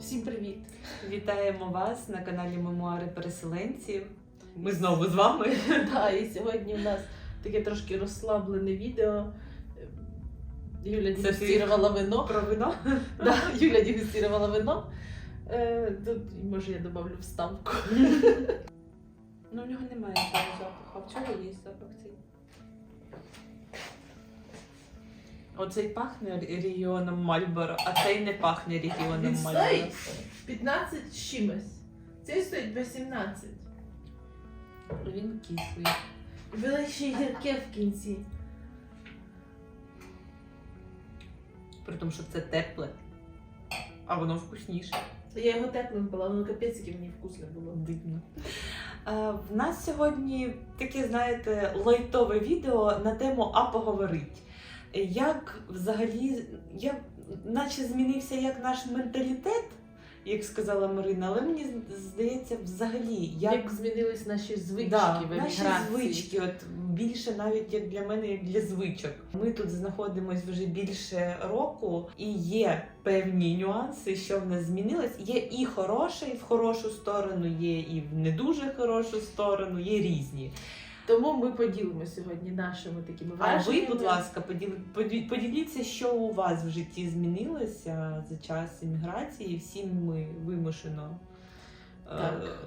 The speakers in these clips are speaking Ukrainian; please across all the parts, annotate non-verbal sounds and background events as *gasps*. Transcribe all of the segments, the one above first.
Всім привіт! Вітаємо вас на каналі Мемуари переселенців. Ми знову з вами. *laughs* Да, і сьогодні у нас таке трошки розслаблене відео. Юля Це дегустувала вино. Про вино. *laughs* Да, Юля дегустувала вино. Е, тут, може, я добавлю вставку. *laughs* Ну, у нього немає цього запаху, а в цього є запах цей. Оцей пахне регіоном Мальборо, а цей не пахне регіоном Він Мальборо. стоїть 15 з чимось. Цей стоїть 18. Він кислий. Було ще й гірке в кінці. При тому, що це тепле, а воно вкусніше. Я його теплим пила, воно капець, яке мені вкусне було. Дивно. Е, В нас сьогодні таке, знаєте, лайтове відео на тему А поговорить. Як взагалі, як, наче змінився як наш менталітет, як сказала Марина, але мені здається, взагалі, як, Як змінились наші звички да, в наші звички, от більше навіть як для мене, як для звичок. Ми тут знаходимося вже більше року, і є певні нюанси, що в нас змінилось. Є і хороше, і в хорошу сторону, є і в не дуже хорошу сторону, є різні. Тому ми поділимо сьогодні нашими такими А ви, будь ласка, поділ, поділ- поділіться, що у вас в житті змінилося за час імміграції. Всі ми вимушено. е, Так.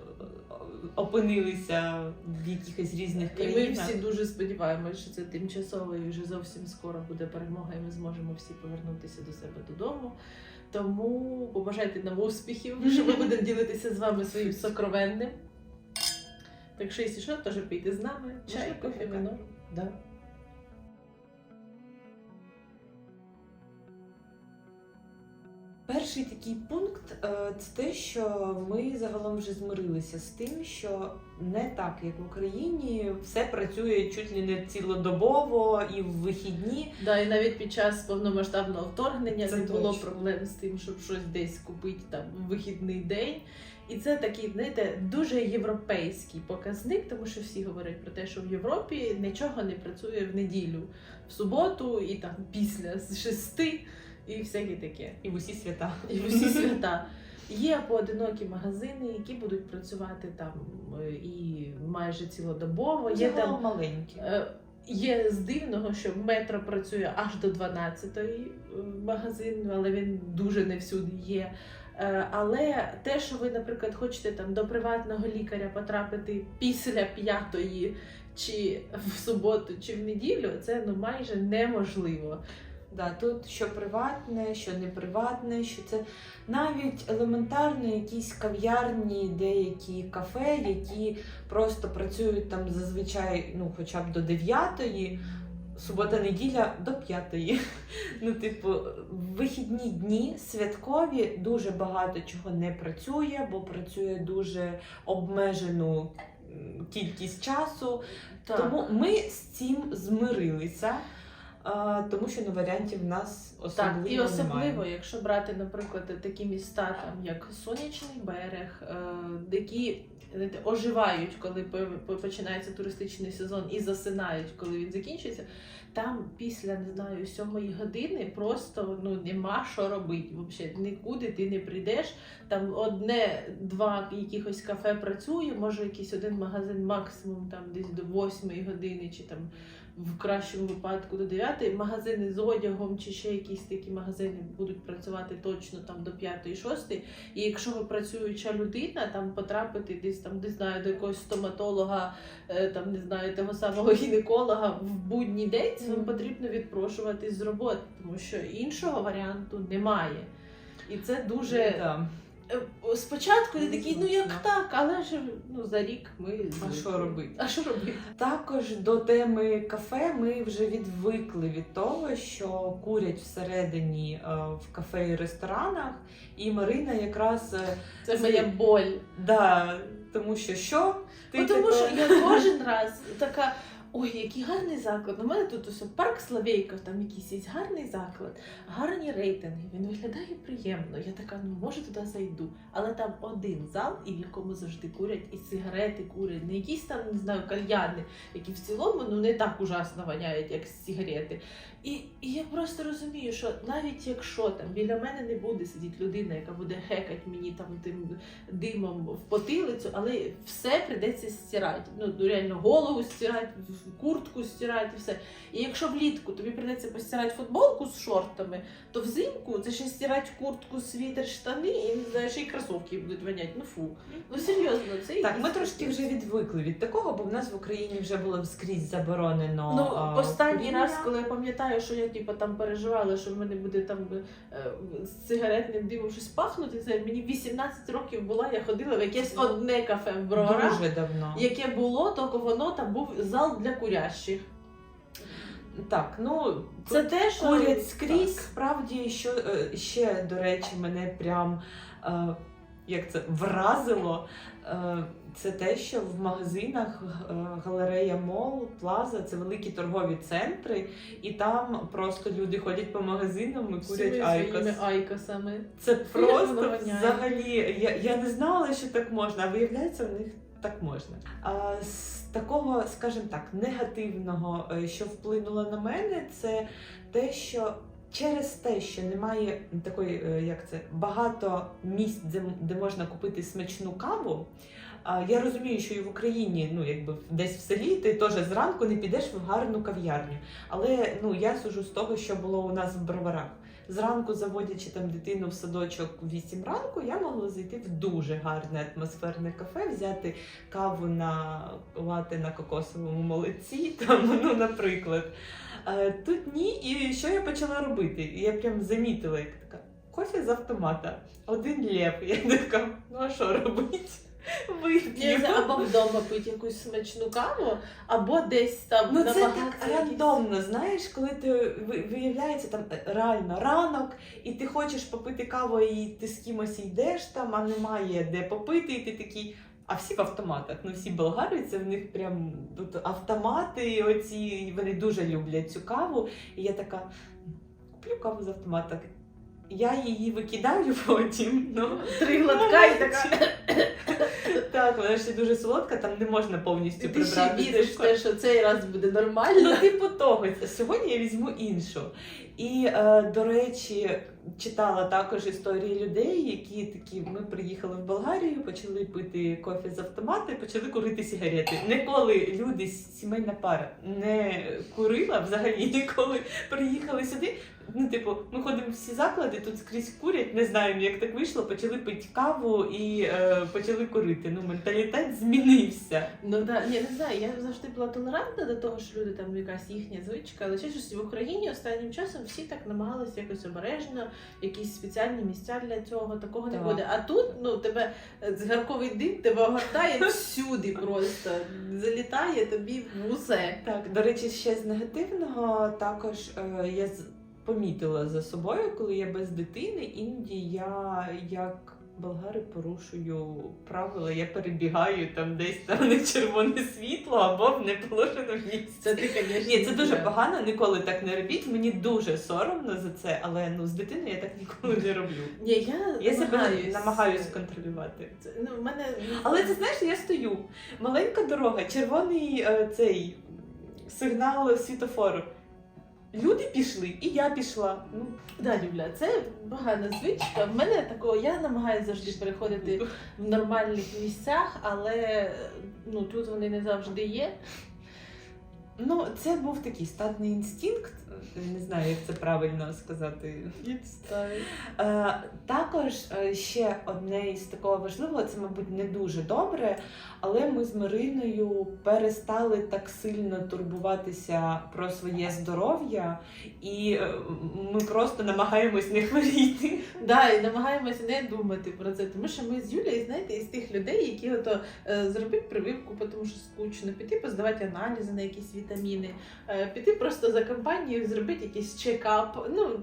Опинилися в якихось різних І ми всі дуже сподіваємося, що це тимчасово і вже зовсім скоро буде перемога, і ми зможемо всі повернутися до себе додому. Тому побажайте нам успіхів, що ми будемо ділитися з вами своїм сокровенним. Так що, якщо що, теж пийте з нами. Чай, кофе, вино. Да. Перший такий пункт е, це те, що ми загалом вже змирилися з тим, що не так, як в Україні, все працює чуть ли не цілодобово і в вихідні. Да, і навіть під час повномасштабного вторгнення Це не було проблем з тим, щоб щось десь купити там в вихідний день. І це такий, знаєте, дуже європейський показник, тому що всі говорять про те, що в Європі нічого не працює в неділю, в суботу і там після з шести і всяке таке. І в усі свята. І в усі свята. Є поодинокі магазини, які будуть працювати там е, і майже цілодобово. Є там маленькі. Е, Є з дивного, що метро працює аж до 12-ї магазин, але він дуже не всюди є. Е, Але те, що ви, наприклад, хочете там до приватного лікаря потрапити після п'ятої, чи в суботу, чи в неділю, це ну майже неможливо. Да, тут що приватне, що не приватне, що це навіть елементарно якісь кав'ярні, деякі кафе, які просто працюють там зазвичай, ну хоча б до 9-ї, субота-неділя до 5-ї. *laughs* Ну, типу, вихідні дні святкові дуже багато чого не працює, бо працює дуже обмежену кількість часу. Тому ми з цим змирилися. А, тому що ну, варіантів в нас особливо Так, і особливо, немає. якщо брати, наприклад, такі міста, там як Сонячний берег, е, які оживають, коли по- по- починається туристичний сезон, і засинають, коли він закінчується. Там після не знаю сьомої години просто ну нема що робити. Взагалі нікуди ти не прийдеш. Там одне-два якихось кафе працює, може якийсь один магазин максимум там десь до восьмої години, чи там в кращому випадку до 9 магазини з одягом чи ще якісь такі магазини будуть працювати точно там до 5-6. І якщо ви працююча людина, там потрапити десь там, не знаю, до якогось стоматолога, е, там не знаю, того самого гінеколога в будній день, це вам потрібно відпрошуватись з роботи, тому що іншого варіанту немає. І це дуже Да. Е, спочатку ти такий, ну як так, але ж ну за рік ми А що робити? А що робити? Також до теми кафе ми вже відвикли від того, що курять всередині е, в кафе і ресторанах. І Марина якраз е, Це моя боль. да, тому що що? Ну, тому типу, що я кожен раз така. Ой, який гарний заклад. У мене тут усе парк Славейка, там якийсь є гарний заклад, гарні рейтинги. Він виглядає приємно. Я така, ну може туди зайду. Але там один зал, і в якому завжди курять, і сигарети курять, не якісь там, не знаю, кальяни, які в цілому ну не так ужасно воняють, як сигарети. І, і я просто розумію, що навіть якщо там біля мене не буде сидіти людина, яка буде хекати мені там тим димом в потилицю, але все прийдеться стирати. Ну реально голову стирати, куртку стирати, і все. І якщо влітку тобі прийдеться постирати футболку з шортами, то взимку це ще стирати куртку, світер, штани і не знаю, ще й кросовки будуть воняти. Ну фу. Ну серйозно, це Так, ми трошки вже відвикли від такого, бо в нас в Україні вже було скрізь заборонено. Ну, а, останній куріння. раз, коли я пам'ятаю, що я типу, там переживала, що в мене буде там е, з сигаретним димом щось пахнути, це мені 18 років була, я ходила в якесь одне кафе в Броварах, дуже давно. яке було, тільки воно там був зал для курящих. Так, ну Це тут те, що курять скрізь. Так. Справді, що е, ще, до речі, мене прям е, як це вразило. е, Це те, що в магазинах е, галерея Мол, Плаза це великі торгові центри, і там просто люди ходять по магазинам і курять айкос. айкосами. Це просто взагалі. Я, я не знала, що так можна, а виявляється, в них так можна. А з такого, скажімо так, негативного, е, що вплинуло на мене, це те, що. Через те, що немає такої, е, як це, багато місць, де, можна купити смачну каву. Я розумію, що і в Україні, ну якби десь в селі, ти теж зранку не підеш в гарну кав'ярню. Але ну я сужу з того, що було у нас в броварах. Зранку, заводячи там дитину в садочок в 8 ранку, я могла зайти в дуже гарне атмосферне кафе, взяти каву на лати на кокосовому молоці, *laughs* там, ну, наприклад. Е, Тут ні, і що я почала робити? Я прям замітила, як така кофе з автомата, один лев. *laughs* Я така, ну а що робити? Вип'ю. або вдома пити якусь смачну каву, або десь там Ну на це так якісь. рандомно, знаєш, коли ти ви- виявляється там е, реально ранок, і ти хочеш попити каву, і ти з кимось йдеш там, а немає де попити, і ти такий. А всі в автоматах. Ну всі болгари, це в них прям тут автомати. Оці вони дуже люблять цю каву. І я така куплю каву з автомата. Я її викидаю *laughs* потім. Ну Три глотка і така. *laughs* так, вона ще дуже солодка, там не можна повністю ти ще прибрати. віриш в те, що цей раз буде нормально. Ну, типу того, сьогодні я візьму іншу. І, е, до речі, читала також історії людей, які такі: ми приїхали в Болгарію, почали пити кофе з автомата і почали курити сигарети. Ніколи люди, сімейна пара, не курила взагалі ніколи приїхали сюди. Ну, типу, ми ходимо всі заклади, тут скрізь курять, не знаємо, як так вийшло, почали пити каву і е, почали курити. Ну, менталітет змінився. Ну да, ні, не знаю. Я завжди була толерантна до того, що люди там якась їхня звичка, але щось в Україні останнім часом всі так намагалися якось обережно, якісь спеціальні місця для цього, такого не буде. А тут ну тебе е, згарковий дим тебе огортає *laughs* всюди просто залітає тобі в усе. Так, до речі, ще з негативного також е, я помітила за собою, коли я без дитини, іноді я як болгари порушую правила, я перебігаю там десь там на червоне світло або в неположене місце. Це ти, звісно. Ні, це дуже погано, ніколи так не робіть. Мені дуже соромно за це, але ну з дитиною я так ніколи не роблю. Ні, я, Я себе намагаюсь. намагаюсь контролювати. Це, ну, в мене Але ти знаєш, я стою. Маленька дорога, червоний е, цей сигнал світофору. Люди пішли, і я пішла. Ну, Да, Юля, це погана звичка. В мене такого я намагаюся завжди переходити в нормальних місцях, але ну тут вони не завжди є. Ну, це був такий статний інстинкт. Не знаю, як це правильно сказати. Е, також е, ще одне із такого важливого, це, мабуть, не дуже добре, але ми з Мариною перестали так сильно турбуватися про своє здоров'я, і е, ми просто намагаємось не хворіти. Да, і намагаємося не думати про це, тому що ми з Юлією, знаєте, із тих людей, які ото зробити прививку, тому що скучно, піти поздавати аналізи на якісь вітаміни, е, піти просто за компанію міг зробити якийсь чекап. Ну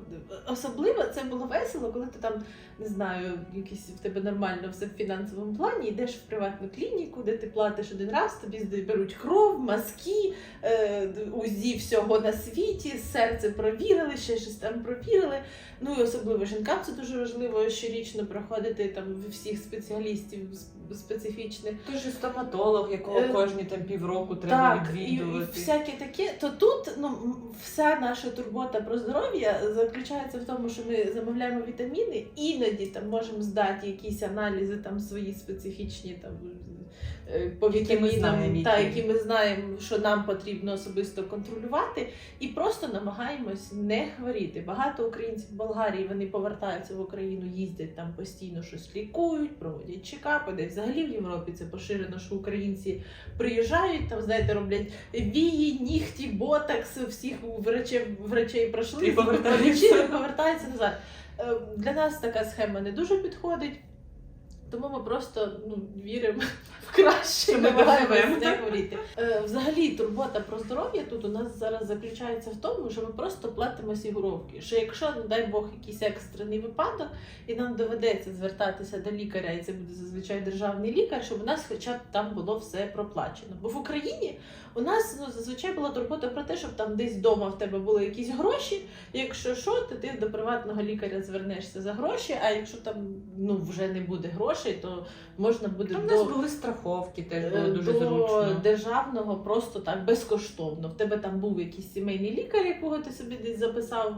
особливо це було весело, коли ти там не знаю, якийсь в тебе нормально все в фінансовому плані, йдеш в приватну клініку, де ти платиш один раз, тобі беруть кров, мазки, е, УЗІ всього на світі, серце провірили, ще щось там провірили. Ну і особливо жінкам це дуже важливо щорічно проходити там всіх спеціалістів специфічних. Той же стоматолог, якого Е, кожні там півроку треба Так, і, і відвідувати. всяке таке, то тут ну вся наша турбота про здоров'я заключається в тому, що ми замовляємо вітаміни, іноді там можемо здати якісь аналізи там свої специфічні там. е, По Які ми знаємо, та, які. ми знаємо, що нам потрібно особисто контролювати, і просто намагаємось не хворіти. Багато українців в Болгарії вони повертаються в Україну, їздять там постійно щось лікують, проводять чекапи. Де взагалі в Європі це поширено, що українці приїжджають, там, знаєте, роблять вії, нігті, ботокс, всіх врачей, врачей пройшли, І повертаються. повертаються назад. Е, Для нас така схема не дуже підходить. Тому ми просто ну, віримо *laughs* в краще, ми доживемо. не хворіти. Е, взагалі, турбота про здоров'я тут у нас зараз заключається в тому, що ми просто платимо сігуровки. Що якщо, не дай Бог, якийсь екстрений випадок, і нам доведеться звертатися до лікаря, і це буде зазвичай державний лікар, щоб у нас хоча б там було все проплачено. Бо в Україні у нас ну, зазвичай була турбота про те, щоб там десь вдома в тебе були якісь гроші. Якщо що, то ти до приватного лікаря звернешся за гроші, а якщо там ну, вже не буде грошей, то можна буде Там у нас були страховки, теж було е, дуже до зручно. державного просто так безкоштовно. В тебе там був якийсь сімейний лікар, якого ти собі десь записав,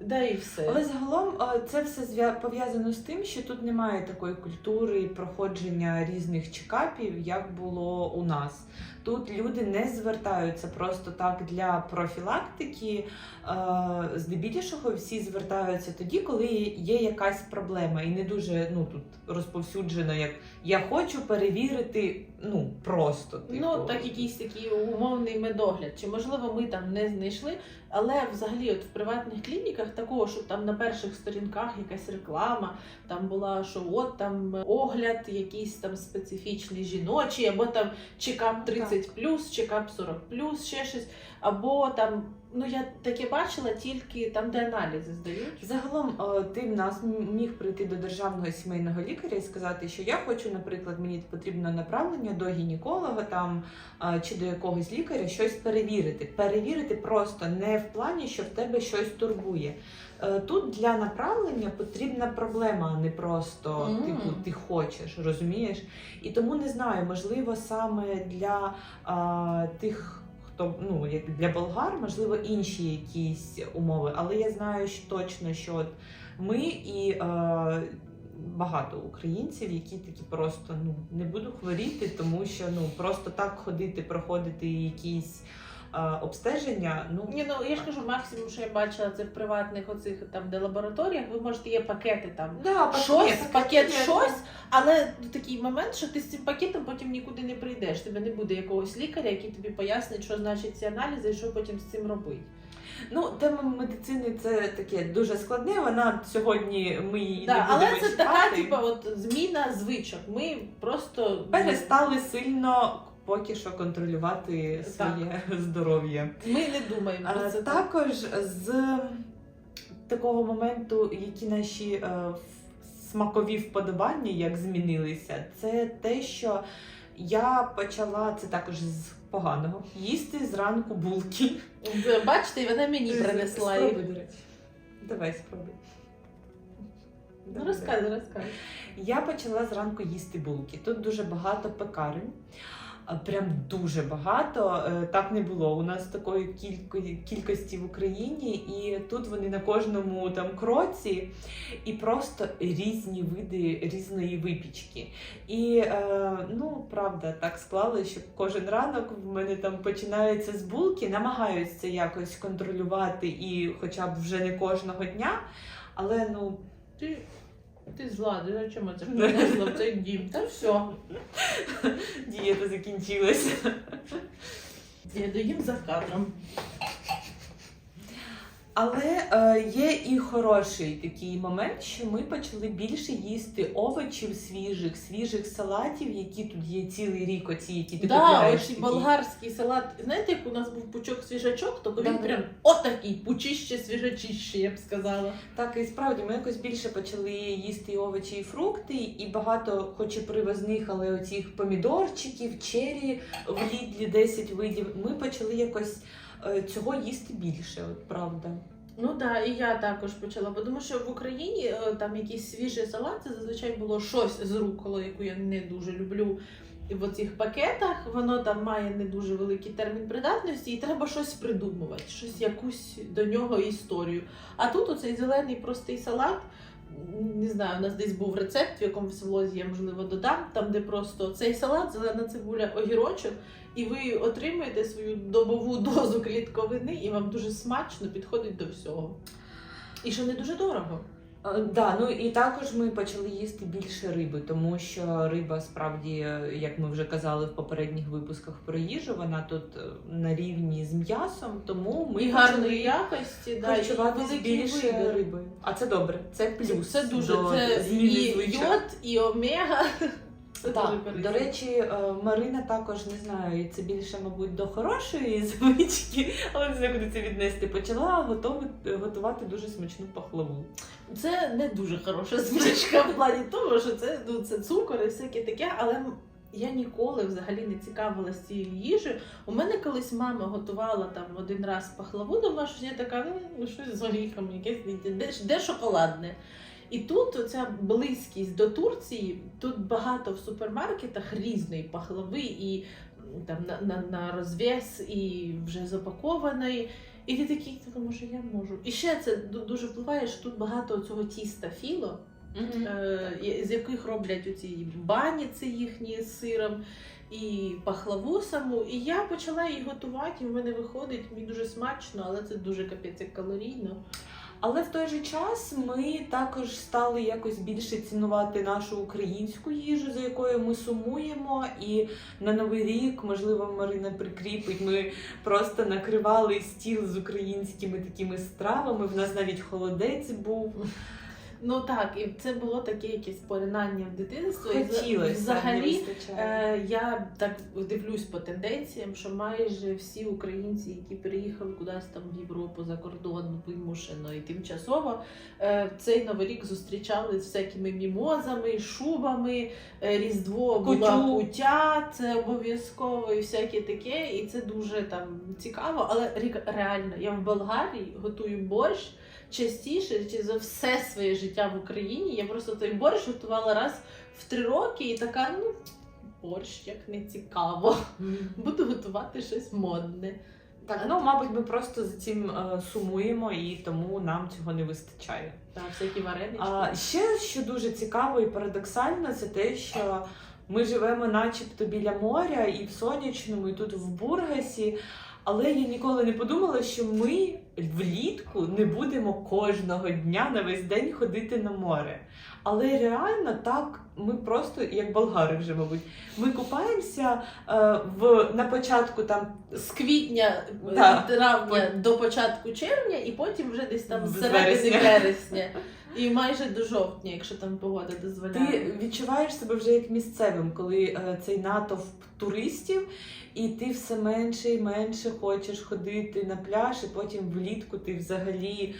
да і все. Але загалом е, це все пов'язано з тим, що тут немає такої культури проходження різних чекапів, як було у нас. Тут люди не звертаються просто так для профілактики. Е, Здебільшого всі звертаються тоді, коли є якась проблема, і не дуже ну тут розповсюджено, як я хочу перевірити. Ну просто типу. Ну, так якийсь такий умовний медогляд. Чи можливо ми там не знайшли, але взагалі, от в приватних клініках такого, щоб там на перших сторінках якась реклама, там була, що от там огляд, якийсь там специфічний жіночий, або там чекап 30 чекап 40 ще щось, або там. Ну я таке бачила тільки там, де аналізи здають. Загалом е, ти в нас міг прийти до державного сімейного лікаря і сказати, що я хочу, наприклад, мені потрібно направлення до гінеколога там е, чи до якогось лікаря щось перевірити. Перевірити просто не в плані, що в тебе щось турбує. Е, Тут для направлення потрібна проблема, а не просто Мгм. типу ти хочеш, розумієш? І тому не знаю, можливо, саме для а, тих. Хто ну як для болгар, можливо, інші якісь умови, але я знаю що точно, що от ми і е, багато українців, які такі просто ну не буду хворіти, тому що ну просто так ходити, проходити якісь обстеження. Ну Ні, ну я ж кажу, максимум, що я бачила, це в приватних оцих там, де лабораторіях, ви можете є пакети там. да, Щось, пакет, пакет. щось, але такий момент, що ти з цим пакетом потім нікуди не прийдеш. Тебе не буде якогось лікаря, який тобі пояснить, що значить ці аналізи і що потім з цим робити. Ну, тема медицини це таке дуже складне. Вона сьогодні ми її Да, не але це така, типу, от зміна звичок. Ми просто перестали сильно поки що контролювати своє здоров'я. ми не думаємо про це. також з такого моменту, які наші е, смакові вподобання як змінилися, це те, що я почала це також з поганого їсти зранку булки. Бачите, вона мені принесла. Спробуй, до речі. Давай спробуй. Ну розказуй, розказуй. Я почала зранку їсти булки. Тут дуже багато пекарень. Прям дуже багато. Е, Так не було. У нас такої кілько- кількості в Україні, і тут вони на кожному там кроці, і просто різні види різної випічки. І е, ну правда, так склалося, що кожен ранок в мене там починається з булки, намагаюся це якось контролювати, і хоча б вже не кожного дня. Але ну ти зла, ти зачем це принесла в цей дім? Та все. дієта закінчилася. 嗯 Я доїм за кадром. Але е, є і хороший такий момент, що ми почали більше їсти овочів свіжих, свіжих салатів, які тут є цілий рік, оці, які ти Да, ось такі. болгарський салат. Знаєте, як у нас був пучок свіжачок, то він Да-да. прям отакий, пучище свіжачище, я б сказала. Так, і справді ми якось більше почали їсти і овочі і фрукти, і багато, хоч і привозних, але оцих помідорчиків, чері в лідлі 10 видів. Ми почали якось цього їсти більше, от правда. Ну так, і я також почала, бо тому що в Україні е, там якийсь свіжий салат, це зазвичай було щось з руколи, яку я не дуже люблю. І в оцих пакетах воно там має не дуже великий термін придатності, і треба щось придумувати, щось якусь до нього історію. А тут оцей зелений простий салат. Не знаю, у нас десь був рецепт, в якомусь влозі я можливо додам, там де просто цей салат, зелена цибуля, огірочок, і ви отримуєте свою добову *laughs* дозу клітковини, і вам дуже смачно підходить до всього. І що не дуже дорого. Е, Да, ну і також ми почали їсти більше риби, тому що риба справді, е, як ми вже казали в попередніх випусках про їжу, вона тут е, на рівні з м'ясом, тому ми і гарної якості, да, і більше вибір. рибою. А це добре, це плюс. Це дуже до це зміни і йод, і омега. Дуже Так, корисно. до речі, е, Марина також не знаю, це більше, мабуть, до хорошої *laughs* звички, але не знаю, куди це віднести. Почала готувати, готувати дуже смачну пахлаву. Це не дуже хороша звичка в плані того, що це, ну, це цукор і всяке таке, але я ніколи взагалі не цікавилась цією їжею. У мене колись мама готувала там один раз пахлаву дома, що я така, ну щось з горіхами, якесь де, де шоколадне. І тут оця близькість до Турції, тут багато в супермаркетах різної пахлави і там на, на, на розв'яз, і вже запакованої. І ти такий, «Та, може я можу. І ще це дуже впливає, що тут багато цього тіста філо, е, і- з яких роблять оці бані це їхні з сиром і пахлаву саму. І я почала її готувати, і в мене виходить мені дуже смачно, але це дуже капець як калорійно. Але в той же час ми також стали якось більше цінувати нашу українську їжу, за якою ми сумуємо. І на новий рік, можливо, Марина прикріпить. Ми просто накривали стіл з українськими такими стравами. В нас навіть холодець був. Ну так, і це було таке якесь поринання в дитинство. Хотілося не взагалі. Е, я так дивлюсь по тенденціям, що майже всі українці, які переїхали кудись там в Європу за кордон вимушено і тимчасово, е, цей новий рік зустрічали з всякими мімозами, шубами, е, Різдво була кутя, це обов'язково і всяке таке. І це дуже там цікаво. Але реально, я в Болгарії готую борщ. Частіше чи за все своє життя в Україні я просто той борщ готувала раз в три роки і така, ну, борщ як не цікаво. Буду готувати щось модне. Так, ну мабуть, ми просто за цим е, сумуємо і тому нам цього не вистачає. Та всякі варенички. А ще що дуже цікаво і парадоксально, це те, що ми живемо начебто біля моря і в сонячному, і тут в Бургасі. Але я ніколи не подумала, що ми влітку не будемо кожного дня на весь день ходити на море. Але реально так, ми просто як болгари вже, мабуть, ми купаємося е, в на початку там з квітня Да. від травня до початку червня, і потім вже десь там з середини вересня. І майже до жовтня, якщо там погода дозволяє. Ти відчуваєш себе вже як місцевим, коли е, цей натовп туристів, і ти все менше і менше хочеш ходити на пляж, і потім влітку ти взагалі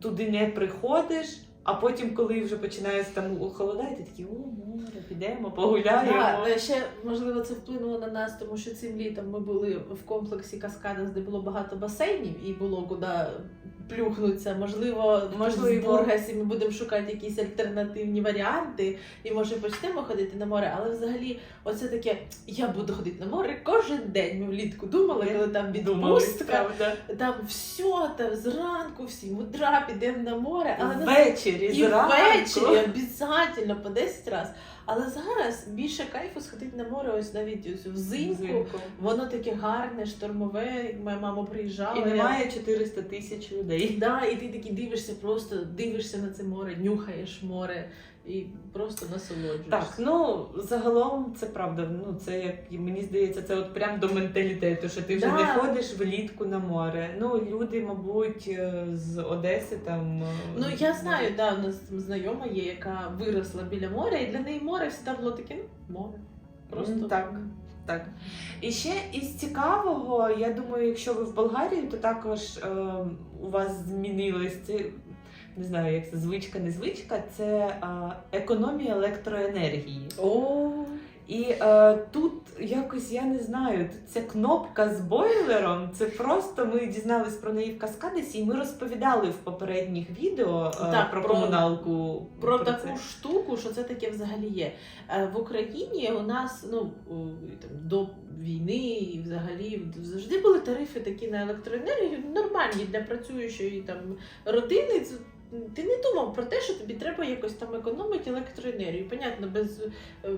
туди не приходиш. А потім, коли вже починає там холодати, ти такий, о, море, підемо, погуляємо. Да, ще можливо це вплинуло на нас, тому що цим літом ми були в комплексі Каскадас, де було багато басейнів і було куди плюхнутися. Можливо, Можливо. в Бургасі ми будемо шукати якісь альтернативні варіанти, і може почнемо ходити на море. Але взагалі, оце таке, я буду ходити на море кожен день. Ми влітку думали, коли там відпустка, там все, там зранку, всі мудра, підемо на море, але Ввечері, і зранку. ввечері обов'язково по 10 разів. Але зараз більше кайфу сходити на море, ось навіть ось взимку. Воно таке гарне, штормове, моя мама приїжджала. І немає 400 тисяч людей. Да, і ти такі дивишся, просто дивишся на це море, нюхаєш море. І просто насолоджуєшся. Так, ну загалом це правда. Ну це як мені здається, це от прям до менталітету, що ти вже Да. не ходиш влітку на море. Ну люди, мабуть, е, з Одеси там. е, Ну я знаю, да, у нас знайома є, яка виросла біля моря, і для неї море завжди було таке, ну, море. Просто так. Так. І ще із цікавого, я думаю, якщо ви в Болгарії, то також е, у вас змінилось це. Не знаю, як це звичка, не звичка, це е, економія електроенергії. О, І е, тут якось я не знаю, тут ця кнопка з бойлером. Це просто ми дізнались про неї в Каскадесі, і ми розповідали в попередніх відео е, Так, про, про- комуналку. про це. таку штуку, що це таке взагалі є. Е, В Україні у нас ну там, до війни і взагалі завжди були тарифи такі на електроенергію, нормальні для працюючої там родини. Ти не думав про те, що тобі треба якось там економити електроенергію. Понятно, без е,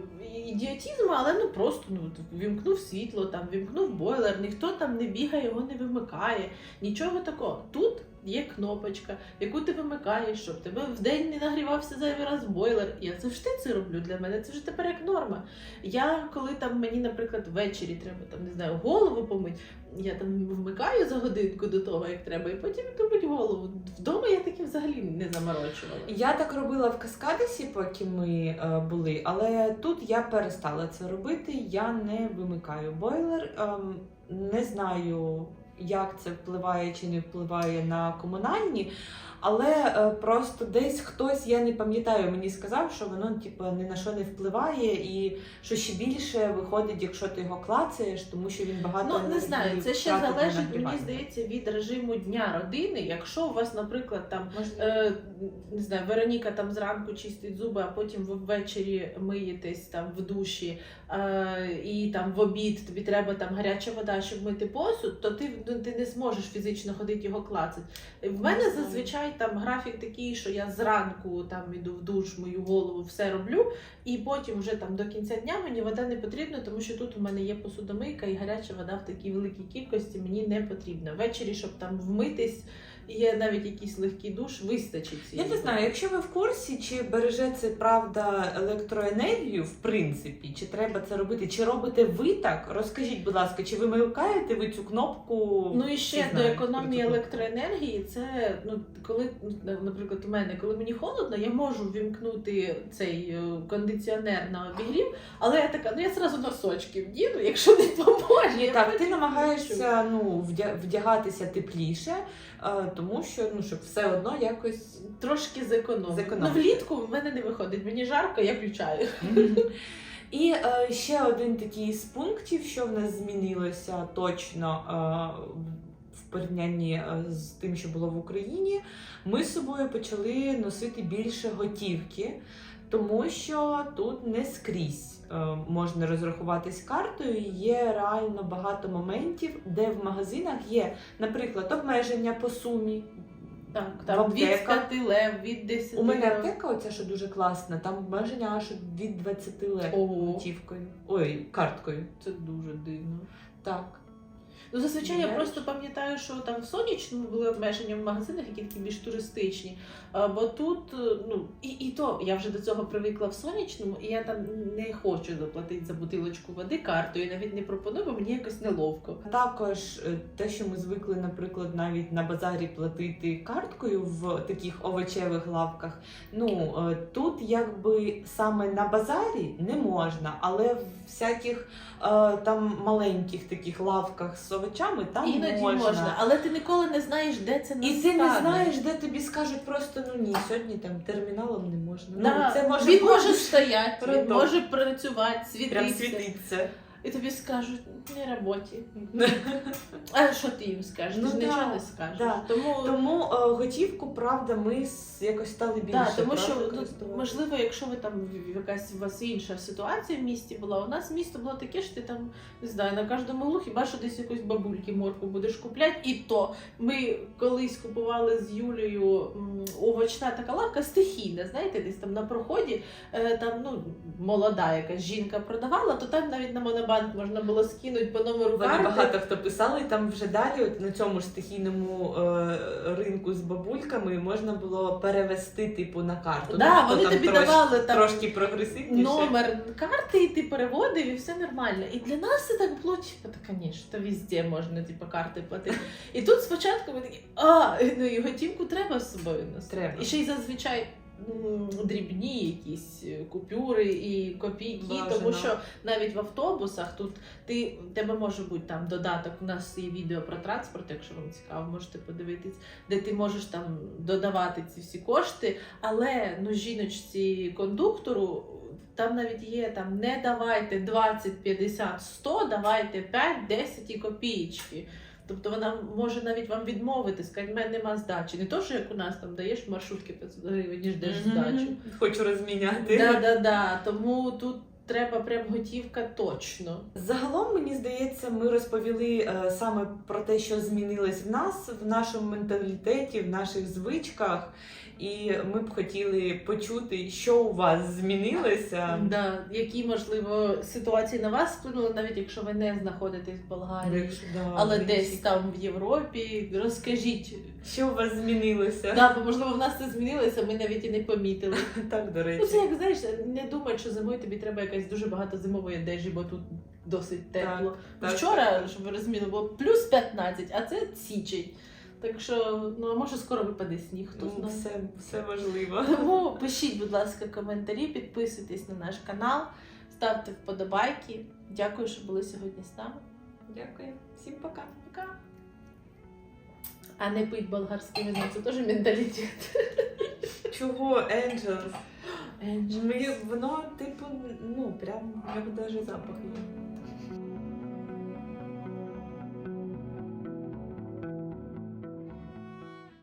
ідіотізму, але ну просто ну вімкнув світло, там вімкнув бойлер, ніхто там не бігає, його не вимикає. Нічого такого. Тут є кнопочка, яку ти вимикаєш, щоб тебе вдень не нагрівався зайвий раз бойлер. Я завжди це роблю. Для мене це вже тепер як норма. Я коли там мені, наприклад, ввечері треба там не знаю голову помити, я там вмикаю за годинку до того, як треба, і потім йду мить голову. Вдома я таки взагалі не заморочувала. Я так робила в Каскадесі, поки ми е, були, але тут я перестала це робити. Я не вимикаю бойлер. Ем, не знаю, як це впливає чи не впливає на комунальні. Але е, просто десь хтось, я не пам'ятаю, мені сказав, що воно типу, ні на що не впливає, і що ще більше виходить, якщо ти його клацаєш, тому що він багато Ну не знаю, це ще залежить, мені здається, від режиму дня родини. Якщо у вас, наприклад, там Е, не знаю, Вероніка там зранку чистить зуби, а потім ви ввечері миєтесь там в душі, і там в обід тобі треба там гаряча вода, щоб мити посуд, то ти, ну, ти не зможеш фізично ходити його клацати. В мене зазвичай там графік такий, що я зранку там іду в душ, мою голову, все роблю, і потім вже там до кінця дня мені вода не потрібна, тому що тут у мене є посудомийка і гаряча вода в такій великій кількості мені не потрібна. Ввечері, щоб там вмитись. Є навіть якийсь легкий душ, вистачить Я не знаю, якщо ви в курсі, чи береже це правда електроенергію, в принципі, чи треба це робити, чи робите ви так? Розкажіть, будь ласка, чи ви вимикаєте ви цю кнопку? Ну і ще до економії електроенергії, це ну коли наприклад, у мене, коли мені холодно, я можу вімкнути цей е, кондиціонер на обігрів, але я така, ну я зразу носочки вдіну, якщо не поможе. Так, ти намагаєшся ну, вдя- вдягатися тепліше, е, тому що ну, щоб все одно якось. трошки зекономити. Ну влітку в мене не виходить. Мені жарко, я включаю. І е, ще один такий з пунктів, що в нас змінилося точно е, в порівнянні е, з тим, що було в Україні. Ми з собою почали носити більше готівки, тому що тут не скрізь можна розрахуватись картою. Є реально багато моментів, де в магазинах є, наприклад, обмеження по сумі. Так, там від 5 лев, від 10 У мене аптека, оця що дуже класна, там обмеження аж від 20 лев готівкою. Ой, карткою. Це дуже дивно. Так. Ну, зазвичай я просто пам'ятаю, що там в сонячному були обмеження в магазинах, які такі більш туристичні. А, бо тут, е, ну, і, і то я вже до цього привикла в сонячному, і я там не хочу заплатити за бутилочку води картою, навіть не пропоную, бо мені якось неловко. Також е, те, що ми звикли, наприклад, навіть на базарі платити карткою в таких овочевих лавках. Ну е, тут якби саме на базарі не можна, але в всяких там маленьких таких лавках овочами там Іноді можна. можна. але ти ніколи не знаєш, де це І настане. ти не знаєш, де тобі скажуть просто ну ні, сьогодні там терміналом не можна. Да. Ну, це може він може стояти, він може працювати, прям світиться. І тобі скажуть, не роботі. *laughs* А що ти їм скажеш? Ну ти ж да, нічого не скажеш. да. Тому Тому е, готівку, правда, ми с- якось стали більше. Да, тому що правда, ну, користуватися. можливо, якщо ви там в- якась у вас інша ситуація в місті була, у нас місто було таке, що ти там не знаю, на кожному углу хіба що десь якусь бабульки морку будеш купляти. І то ми колись купували з Юлею м, овоч така лавка стихійна, знаєте, десь там на проході, е, там ну молода якась жінка продавала, то там навіть на монобанк можна було скинути по номеру Вони карти. багато хто писали, і там вже далі, от на цьому ж стихійному е, ринку з бабульками можна було перевести типу на карту. Да, Хто вони там тобі трош- давали там трошки прогресивніше. номер карти, і ти переводив, і все нормально. І для нас це так було, типу, та, звісно, то везде можна типу, карти платити. І тут спочатку ми такі, а, ну і готівку треба з собою носити. Треба. І ще й зазвичай. М, Дрібні якісь е, купюри і копійки, Бажано. тому що навіть в автобусах тут ти тебе може бути там додаток. У нас є відео про транспорт, якщо вам цікаво, можете подивитись, де ти можеш там додавати ці всі кошти. Але ну жіночці кондуктору там навіть є там не давайте 20, 50, 100, давайте 5, 10 і копійки. Тобто вона може навіть вам відмовити, сказати, в мене нема здачі. Не то, що як у нас там даєш маршрутки 500 гривень, ніж даєш здачу. Хочу розміняти. Да, да, да. Тому тут треба прям готівка точно. Загалом мені здається, ми розповіли е, саме про те, що змінилось в нас, в нашому менталітеті, в наших звичках. І ми б хотіли почути, що у вас змінилося. Да, які можливо ситуації на вас вплинули, навіть якщо ви не знаходитесь в Болгарії, Якщо, да, але в десь там в Європі. Розкажіть, Що у вас змінилося? да, бо можливо в нас це змінилося, ми навіть і не помітили. *laughs* Так, до Ну речі. це як знаєш, не думай, що зимою тобі треба якась дуже багато зимової одежі, бо тут досить тепло. так, Вчора, щоб ви розуміли, було плюс 15, а це січень. Так що, ну а може скоро випаде сніг, хто Ну, все, все можливо. Тому пишіть, будь ласка, коментарі, підписуйтесь на наш канал, ставте вподобайки. Дякую, що були сьогодні з нами. Дякую. Всім пока. Пока. А не пить болгарське вино, це теж менталітет. Чого Angels? *gasps* Angels. Мені воно, типу, ну, прям як даже запах є.